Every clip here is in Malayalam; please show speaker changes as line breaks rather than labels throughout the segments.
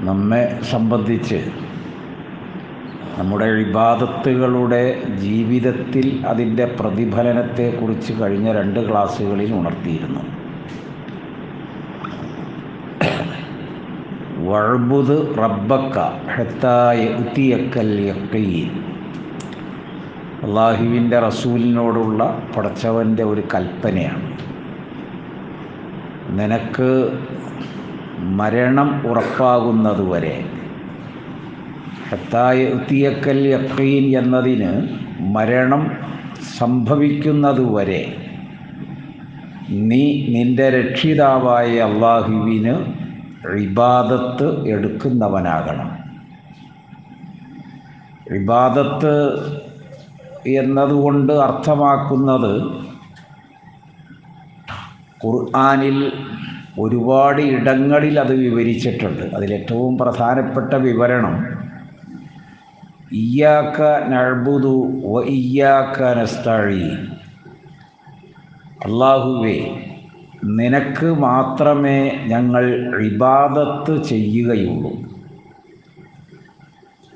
നമ്മെ സംബന്ധിച്ച് നമ്മുടെ ഇബാദത്തുകളുടെ ജീവിതത്തിൽ അതിന്റെ പ്രതിഫലനത്തെക്കുറിച്ച് കഴിഞ്ഞ രണ്ട് ക്ലാസ്സുകളിൽ ഉണർത്തിയിരുന്നു. വഴുബുദ് റബ്ബക്ക ഹെത്തായ ഉത്തിയക്കൽ യക്കീൻ അള്ളാഹുവിന്റെ റസൂലിനോടുള്ള പടച്ചവന്റെ ഒരു കൽപ്പനയാണ്. നിനക്ക് മരണം ഉറപ്പാകുന്നതുവരെ. ഹത്തായ ഉത്തിയക്കൽ യക്കീൻ എന്നതിന് മരണം സംഭവിക്കുന്നതുവരെ നീ നിന്റെ രക്ഷിതാവായ അള്ളാഹുവിന് ഇബാദത്ത് എടുക്കുന്നവനാകണം. ഇബാദത്ത് എന്നതുകൊണ്ട് അർത്ഥമാക്കുന്നത് ഖുർആാനിൽ ഒരുപാട് ഇടങ്ങളിൽ അത് വിവരിച്ചിട്ടുണ്ട്. അതിലേറ്റവും പ്രധാനപ്പെട്ട വിവരണം ഇയ്യാക്ക നഴ്ബുദു വ ഇയ്യാക്ക നസ്താഴി അള്ളാഹുവേ നിനക്ക് മാത്രമേ ഞങ്ങൾ ഇബാദത്ത് ചെയ്യുകയുള്ളൂ.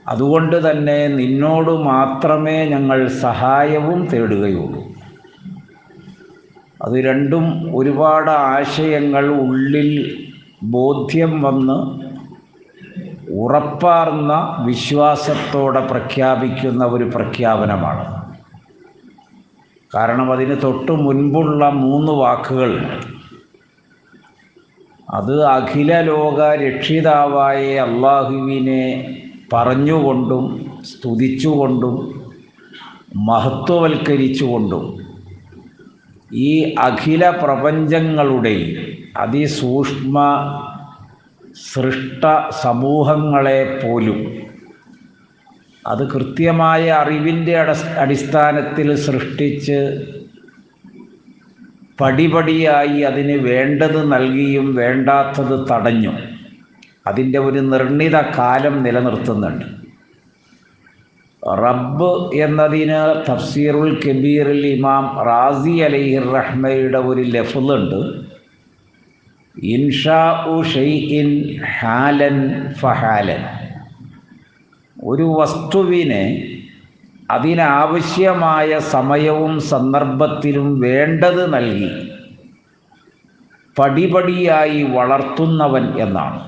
അതുകൊണ്ട് തന്നെ നിന്നോട് മാത്രമേ ഞങ്ങൾ സഹായവും തേടുകയുള്ളൂ. അത് രണ്ടും ഒരുപാട് ആശയങ്ങൾ ഉള്ളിൽ ബോധ്യം വന്ന് ഉറപ്പാർന്ന വിശ്വാസത്തോടെ പ്രഖ്യാപിക്കുന്ന ഒരു പ്രഖ്യാപനമാണ്. കാരണം അതിന് തൊട്ട് മുൻപുള്ള മൂന്ന് വാക്കുകൾ അത് അഖില ലോക രക്ഷിതാവായ അള്ളാഹുവിനെ പറഞ്ഞുകൊണ്ടും സ്തുതിച്ചുകൊണ്ടും മഹത്വവൽക്കരിച്ചുകൊണ്ടും ഈ അഖില പ്രപഞ്ചങ്ങളുടെയും അതിസൂക്ഷ്മ സൃഷ്ട സമൂഹങ്ങളെ പോലും അത് കൃത്യമായ അറിവിന്റെ അടിസ്ഥാനത്തിൽ സൃഷ്ടിച്ച് പടിപടിയായി അതിന് വേണ്ടത് നൽകിയും വേണ്ടാത്തത് തടഞ്ഞും അതിന്റെ ഒരു നിർണിത കാലം നിലനിർത്തുന്നുണ്ട്. റബ്ബ് എന്നതിന് തഫ്സീറുൽ കബീറിൽ ഇമാം റാസി അലൈഹി റഹ്മയുടെ ഒരു ലഫുണ്ട് ഇൻഷാ ഉ ഷെയ്ഇൻ ഹാലൻ ഫഹാലൻ. ഒരു വസ്തുവിനെ അതിനാവശ്യമായ സമയവും സന്ദർഭത്തിലും വേണ്ടത് നൽകി പടിപടിയായി വളർത്തുന്നവൻ എന്നാണ്.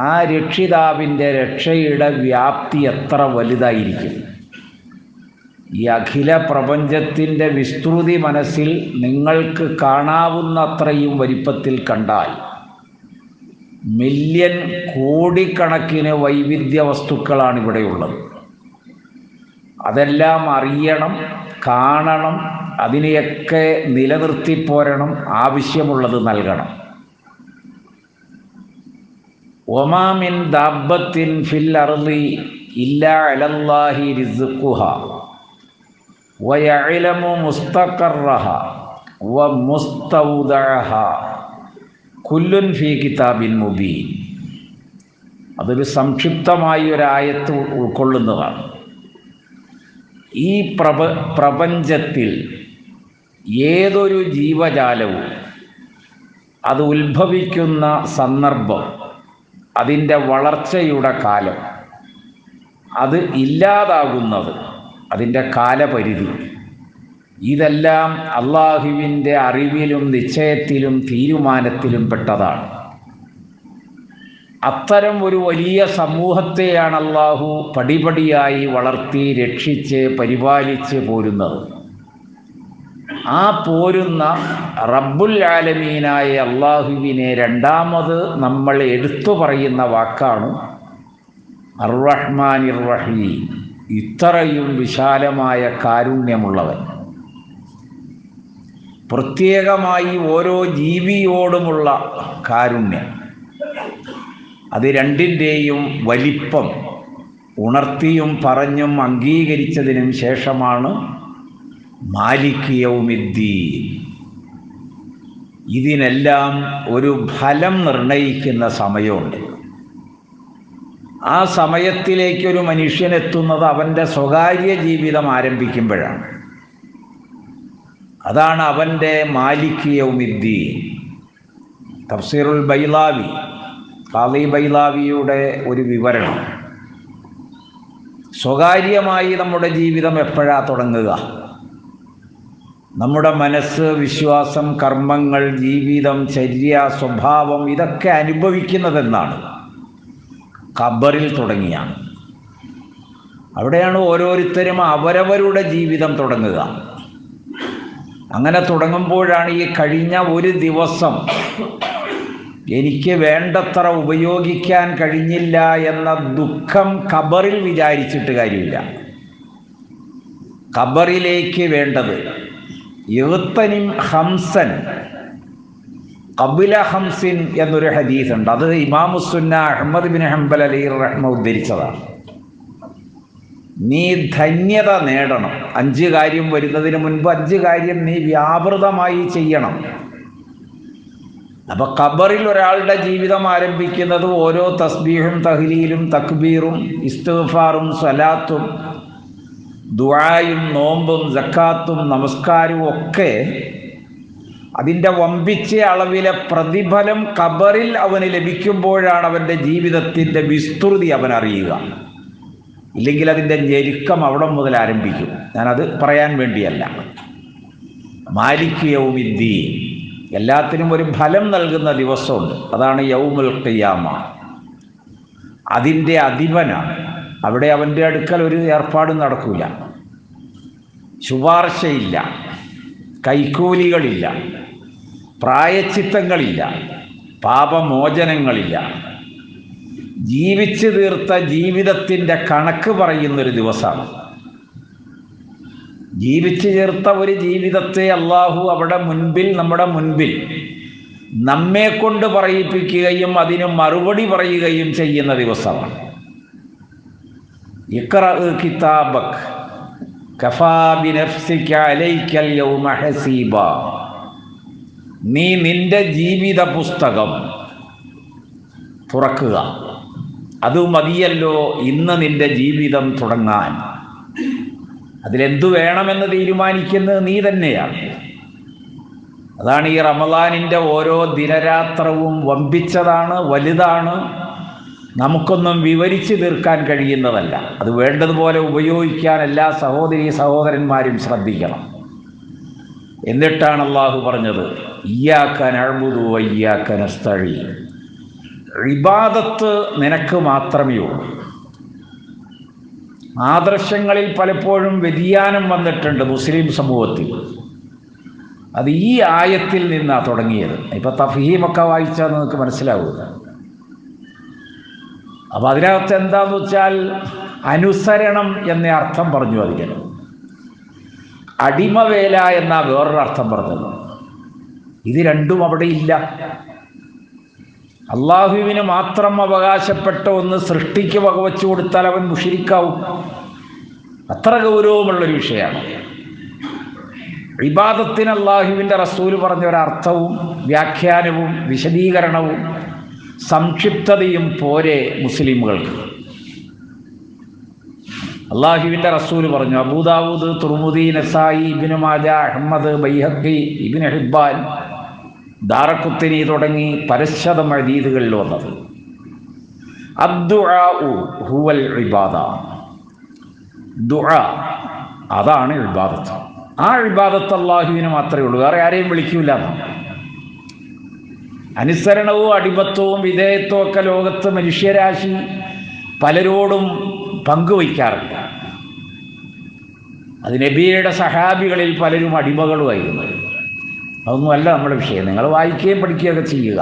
ആ രക്ഷിതാവിന്റെ രക്ഷയുടെ വ്യാപ്തി എത്ര വലുതായിരിക്കും? ഈ അഖില പ്രപഞ്ചത്തിന്റെ വിസ്തൃതി മനസ്സിൽ നിങ്ങൾക്ക് കാണാവുന്നത്രയും വലിപ്പത്തിൽ കണ്ടാൽ മില്യൺ കോടിക്കണക്കിന് വൈവിധ്യ വസ്തുക്കളാണ് ഇവിടെയുള്ളത് അതെല്ലാം അറിയണം കാണണം അതിനെയൊക്കെ നിലനിർത്തിപ്പോരണം ആവശ്യമുള്ളത് നൽകണം. ഒമാമിൻ ദാബത്തിൻ ഫിൽ അർലി ഇല്ലാ അലല്ലാഹി റിസുഖുഹ. കിതാബിൻ മുബീൻ. അതൊരു സംക്ഷിപ്തമായ ഒരായത്ത് ഉൾക്കൊള്ളുന്നതാണ്. ഈ പ്രപ പ്രപഞ്ചത്തിൽ ഏതൊരു ജീവജാലവും അത് ഉത്ഭവിക്കുന്ന സന്ദർഭം അതിന്റെ വളർച്ചയുടെ കാലം അത് ഇല്ലാതാകുന്നത് അതിന്റെ കാലപരിധി. ഇതെല്ലാം അള്ളാഹുവിന്റെ അറിവിലും നിശ്ചയത്തിലും തീരുമാനത്തിലും പെട്ടതാണ്. അത്തരം ഒരു വലിയ സമൂഹത്തെയാണ് അള്ളാഹു പടിപടിയായി വളർത്തി രക്ഷിച്ച് പരിപാലിച്ച് പോരുന്നത്. ആ പോരുന്ന റബ്ബുൽ ആലമീനായ അള്ളാഹുവിനെ രണ്ടാമത് നമ്മൾ എടുത്തു പറയുന്ന വാക്കാണ് അർറഹ്മാൻ ഇർറഹീം ഇത്രയും വിശാലമായ കാരുണ്യമുള്ളവൻ. പ്രത്യേകമായി ഓരോ ജീവിയോടുമുള്ള കാരുണ്യം. അത് രണ്ടിന്റെയും വലിപ്പം. ഉണർത്തിയും പറഞ്ഞും അംഗീകരിച്ചതിനും ശേഷമാണ് മാലിക് ഇതിനെല്ലാം ഒരു ഫലം നിർണയിക്കുന്ന സമയമുണ്ട്. ആ സമയത്തിലേക്കൊരു മനുഷ്യൻ എത്തുന്നത് അവന്റെ സ്വകാര്യ ജീവിതം ആരംഭിക്കുമ്പോഴാണ്. അതാണ് അവന്റെ മാലിക് യൗമിദ്ദീൻ തഫ്സീറുൽ ബൈലാവി കാളി ബൈലാവിയുടെ ഒരു വിവരണം. സ്വകാര്യമായി നമ്മുടെ ജീവിതം എപ്പോഴാ തുടങ്ങുക? നമ്മുടെ മനസ്സ് വിശ്വാസം കർമ്മങ്ങൾ ജീവിതം ചര്യ സ്വഭാവം ഇതൊക്കെ അനുഭവിക്കുന്നതെന്നാണ്. ഖബറിൽ തുടങ്ങിയാണ്. അവിടെയാണ് ഓരോരുത്തരും അവരവരുടെ ജീവിതം തുടങ്ങുക. അങ്ങനെ തുടങ്ങുമ്പോഴാണ് ഈ കഴിഞ്ഞ ഒരു ദിവസം എനിക്ക് വേണ്ടത്ര ഉപയോഗിക്കാൻ കഴിഞ്ഞില്ല എന്ന ദുഃഖം ഖബറിൽ വിചാരിച്ചിട്ട് കാര്യമില്ല. ഖബറിലേക്ക് വേണ്ടത് എഴുത്തനും ഹംസൻ കബില ഹംസിൻ എന്നൊരു ഹദീസ് ഉണ്ട് അത് ഇമാമുസുന്ന അഹമ്മദ് ബിൻ ഹംബൽ അലി റഹ്മ ഉദ്ധരിച്ചതാണ്. നീ ധന്യത നേടണം. അഞ്ച് കാര്യം വരുന്നതിന് മുൻപ് അഞ്ച് കാര്യം നീ വ്യാപൃതമായി ചെയ്യണം. അപ്പൊ ഖബറിൽ ഒരാളുടെ ജീവിതം ആരംഭിക്കുന്നത് ഓരോ തസ്ബീഹും തഹ്ലീലും തക്ബീറും ഇസ്തഫാറും സ്വലാത്തും ദുആയും നോമ്പും ജക്കാത്തും നമസ്കാരവും ഒക്കെ അതിന്റെ വമ്പിച്ച അളവിലെ പ്രതിഫലം കബറിൽ അവന് ലഭിക്കുമ്പോഴാണ് അവന്റെ ജീവിതത്തിന്റെ വിസ്തൃതി അവൻ അറിയുക. ഇല്ലെങ്കിൽ അതിന്റെ ഞെരുക്കം അവിടെ മുതൽ ആരംഭിക്കും. ഞാനത് പറയാൻ വേണ്ടിയല്ല. മാലിക് യൗമിദ്ദീൻ. എല്ലാത്തിനും ഒരു ഫലം നൽകുന്ന ദിവസമുണ്ട്. അതാണ് യൗമുൽ ഖിയാമ. അതിന്റെ അധിപനാണ് അവിടെ അവന്റെ അടുക്കൽ ഒരു ഏർപ്പാടും നടക്കില്ല ശുപാർശയില്ല. കൈക്കൂലികളില്ല പ്രായച്ചിത്തങ്ങളില്ല പാപമോചനങ്ങളില്ല. ജീവിച്ചു തീർത്ത ജീവിതത്തിന്റെ കണക്ക് പറയുന്നൊരു ദിവസമാണ്. ജീവിച്ചു ചേർത്ത ഒരു ജീവിതത്തെ അള്ളാഹു അവിടെ മുൻപിൽ നമ്മുടെ മുൻപിൽ നമ്മെ കൊണ്ട് പറയിപ്പിക്കുകയും അതിന് മറുപടി പറയുകയും ചെയ്യുന്ന ദിവസമാണ്. ഇക്ര കിതാബക് നീ നിന്റെ ജീവിത പുസ്തകം തുറക്കുക. അത് മതിയല്ലോ ഇന്ന് നിന്റെ ജീവിതം തുടങ്ങാൻ. അതിലെന്തു വേണമെന്ന് തീരുമാനിക്കുന്നത് നീ തന്നെയാണ്. അതാണ് ഈ റമദാനിന്റെ ഓരോ ദിനരാത്രവും വമ്പിച്ചതാണ് വലുതാണ്. നമുക്കൊന്നും വിവരിച്ച് തീർക്കാൻ കഴിയുന്നതല്ല. അത് വേണ്ടതുപോലെ ഉപയോഗിക്കാൻ എല്ലാ സഹോദരി സഹോദരന്മാരും ശ്രദ്ധിക്കണം. എന്നിട്ടാണ് അള്ളാഹു പറഞ്ഞത് ഇയ്യാക്കൻ അഴുതു വയ്യാക്കൻ സ്ഥഴി ഇബാദത്ത് നിനക്ക് മാത്രമേ ഉള്ളൂ. ആദർശങ്ങളിൽ പലപ്പോഴും വ്യതിയാനം വന്നിട്ടുണ്ട് മുസ്ലിം സമൂഹത്തിൽ. അത് ഈ ആയത്തിൽ നിന്നാണ് തുടങ്ങിയത്. ഇപ്പൊ തഫീമൊക്കെ വായിച്ചാൽ നിങ്ങൾക്ക് മനസ്സിലാവുക. അപ്പൊ അതിനകത്ത് എന്താന്ന് വെച്ചാൽ അനുസരണം എന്ന അർത്ഥം പറഞ്ഞു അതിന്. അടിമവേല എന്ന വേറൊരു അർത്ഥം പറഞ്ഞത് ഇത് രണ്ടും അവിടെ ഇല്ല. അള്ളാഹുവിന് മാത്രം അവകാശപ്പെട്ട ഒന്ന് സൃഷ്ടിക്ക് വകവച്ചു കൊടുത്താൽ അവൻ മുഷിരിക്കാവും. അത്ര ഗൗരവമുള്ളൊരു വിഷയമാണ്. ഇബാദത്തിന് അള്ളാഹുവിന്റെ റസൂൽ പറഞ്ഞ ഒരർത്ഥവും വ്യാഖ്യാനവും വിശദീകരണവും സംക്ഷിപ്തതയും പോരെ മുസ്ലിമുകൾക്ക്. അള്ളാഹുവിന്റെ റസൂൽ പറഞ്ഞു അബൂദാവൂദ് തുർമുദി നസായി ഇബിന് മാജ അഹമ്മദ് ബൈഹക്കി ഇബിന് ഹിബാൻ ദാറക്കുത്തിനി തുടങ്ങി പരശതം അഴീതുകളിൽ വന്നത്. ഹുവൽ ഇബാദ. അതാണ് ഇബാദത്ത്. ആ ഇബാദത്ത് അള്ളാഹുവിന് മാത്രമേ ഉള്ളൂ വേറെ ആരെയും വിളിക്കൂല. അനുസരണവും അടിമത്വവും വിധേയത്വവും ഒക്കെ ലോകത്ത് മനുഷ്യരാശി പലരോടും പങ്കുവയ്ക്കാറുണ്ട് അത് നബിയുടെ സഹാബികളിൽ പലരും അടിമകളുമായിരുന്നു. അതൊന്നുമല്ല നമ്മുടെ വിഷയം. നിങ്ങൾ വായിക്കുകയും പഠിക്കുകയൊക്കെ ചെയ്യുക.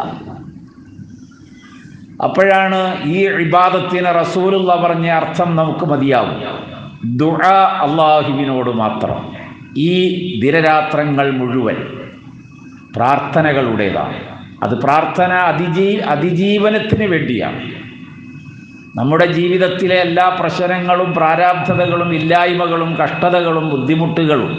അപ്പോഴാണ് ഈ ഇബാദത്തിന് റസൂലുള്ള പറഞ്ഞ അർത്ഥം നമുക്ക് മതിയാവും. ദുആ അള്ളാഹുവിനോട് മാത്രം. ഈ ദിനരാത്രങ്ങൾ മുഴുവൻ പ്രാർത്ഥനകളുടേതാണ്. അത് പ്രാർത്ഥന അതിജീ അതിജീവനത്തിന് വേണ്ടിയാണ്. നമ്മുടെ ജീവിതത്തിലെ എല്ലാ പ്രശ്നങ്ങളും പ്രാരാബ്ധതകളും ഇല്ലായ്മകളും കഷ്ടതകളും ബുദ്ധിമുട്ടുകളും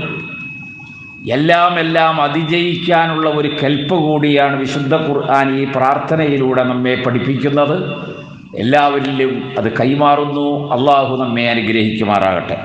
എല്ലാം എല്ലാം അതിജയിക്കാനുള്ള ഒരു കൽപ്പ് കൂടിയാണ് വിശുദ്ധ ഖുർആൻ ഈ പ്രാർത്ഥനയിലൂടെ നമ്മെ പഠിപ്പിക്കുന്നത്. എല്ലാവരിലും അത് കൈമാറുന്നു. അള്ളാഹു നമ്മെ അനുഗ്രഹിക്കുമാറാകട്ടെ.